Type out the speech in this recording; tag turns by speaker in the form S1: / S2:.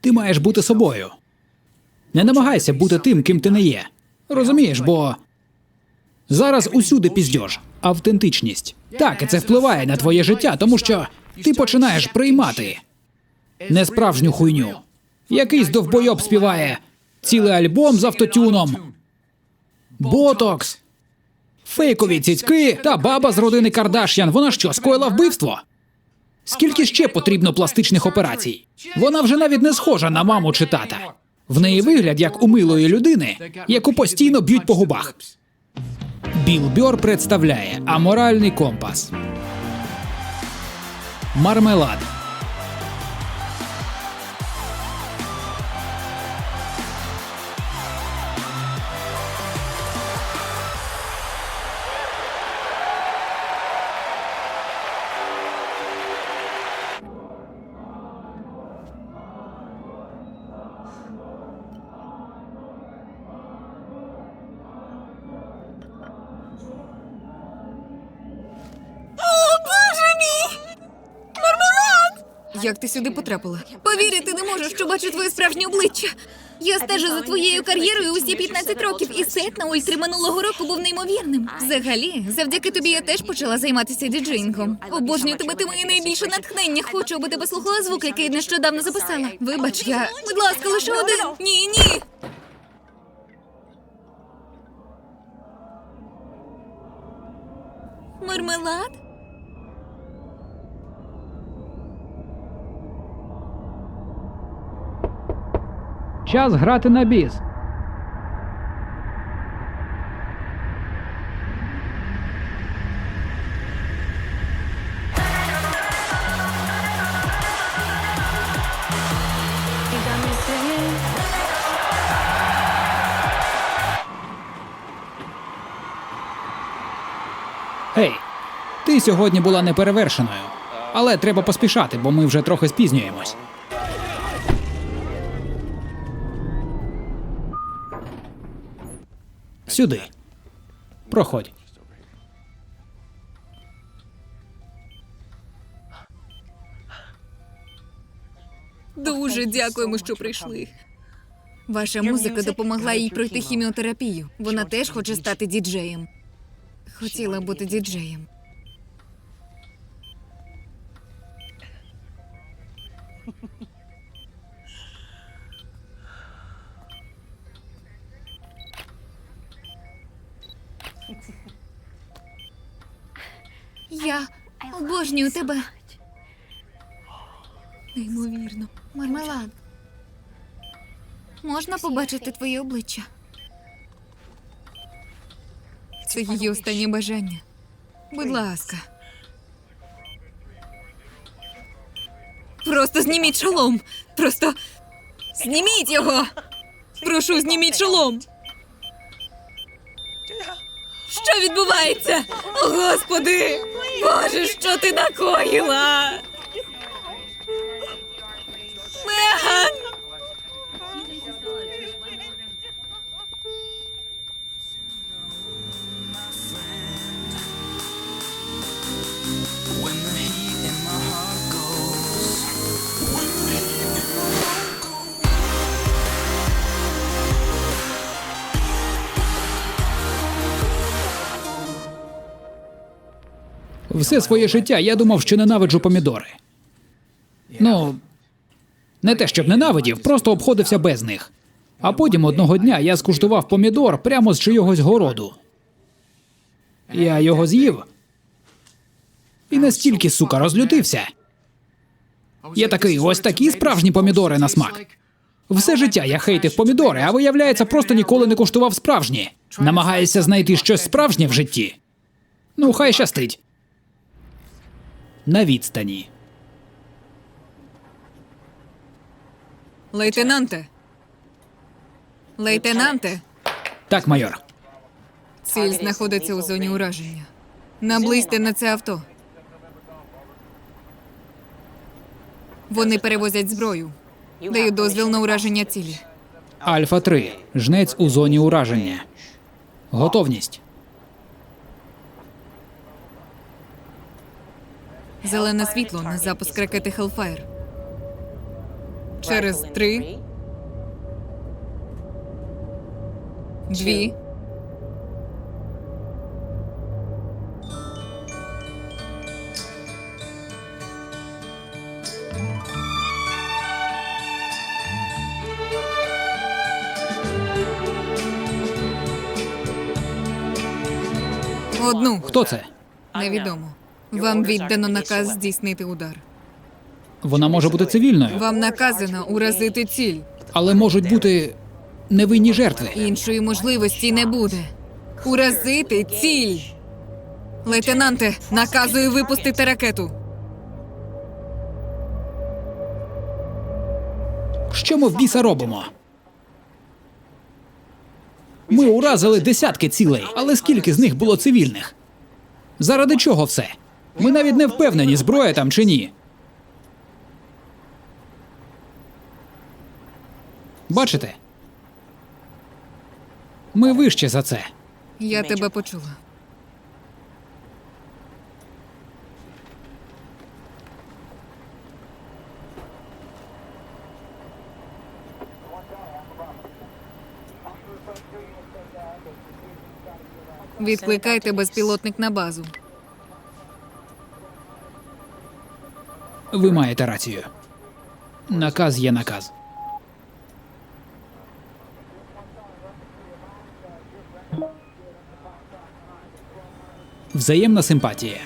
S1: Ти маєш бути собою. Не намагайся бути тим, ким ти не є. Розумієш, бо зараз усюди піздьож. Автентичність. Так, і це впливає на твоє життя, тому що ти починаєш приймати несправжню хуйню. Якийсь довбойоб співає цілий альбом з автотюном, ботокс, фейкові цицьки та баба з родини Кардаш'ян. Вона що, скоїла вбивство? Скільки ще потрібно пластичних операцій? Вона вже навіть не схожа на маму чи тата. В неї вигляд як у милої людини, яку постійно б'ють по губах. Біл Бьор представляє аморальний компас. Мармелад.
S2: Як ти сюди потрапила? Повірити не можу, що бачу твоє справжнє обличчя. Я стежу за твоєю кар'єрою усі 15 років, і сет на ультрі минулого року був неймовірним. Взагалі, завдяки тобі я теж почала займатися діджеїнгом. Обожнюю тебе, ти моє найбільше натхнення. Хочу, аби тебе слухала звук, який нещодавно записала. Вибач, я. Будь ласка, лише один. Ні, ні. Мармелад?
S1: Час грати на біс. Гей, ти сьогодні була неперевершеною. Але треба поспішати, бо ми вже трохи спізнюємось. Сюди. Проходь.
S2: Дуже дякуємо, що прийшли. Ваша музика допомогла їй пройти хіміотерапію. Вона теж хоче стати діджеєм. Хотіла бути діджеєм. Я обожнюю тебе. Неймовірно. Мармелад. Можна побачити твоє обличчя? Це її останнє бажання. Будь ласка. Просто зніміть шолом. Просто зніміть його. Прошу, зніміть шолом. Що відбувається? О, Господи! Боже, що ти накоїла?
S1: Все своє життя я думав, що ненавиджу помідори. Ну, не те, щоб ненавидів, просто обходився без них. А потім одного дня я скуштував помідор прямо з чийогось городу. Я його з'їв. І настільки, сука, розлютився. Я такий, ось такі справжні помідори на смак. Все життя я хейтив помідори, а виявляється, просто ніколи не куштував справжні. Намагаєшся знайти щось справжнє в житті. Ну, хай щастить. На відстані.
S2: Лейтенанте. Лейтенанте.
S1: Так, майор.
S2: Ціль знаходиться у зоні ураження. Наблизьте на це авто. Вони перевозять зброю. Даю дозвіл на ураження цілі.
S1: Альфа 3. Жнець у зоні ураження. Готовність.
S2: Зелене світло на запуск ракети Hellfire. Через три, дві. Одну.
S1: Хто це?
S2: Невідомо. Вам віддано наказ здійснити удар.
S1: Вона може бути цивільною,
S2: Вам наказано уразити ціль.
S1: але можуть бути невинні жертви.
S2: Іншої можливості не буде. Уразити ціль. Лейтенанте, наказую випустити ракету.
S1: Що ми в біса робимо? Ми уразили десятки цілей, але скільки з них було цивільних? Заради чого все? Ми навіть не впевнені, зброя там чи ні. Бачите? Ми вище за це.
S2: Я тебе почула. Відкликайте безпілотник на базу.
S1: Ви маєте рацію. Наказ є наказ. Взаємна симпатія.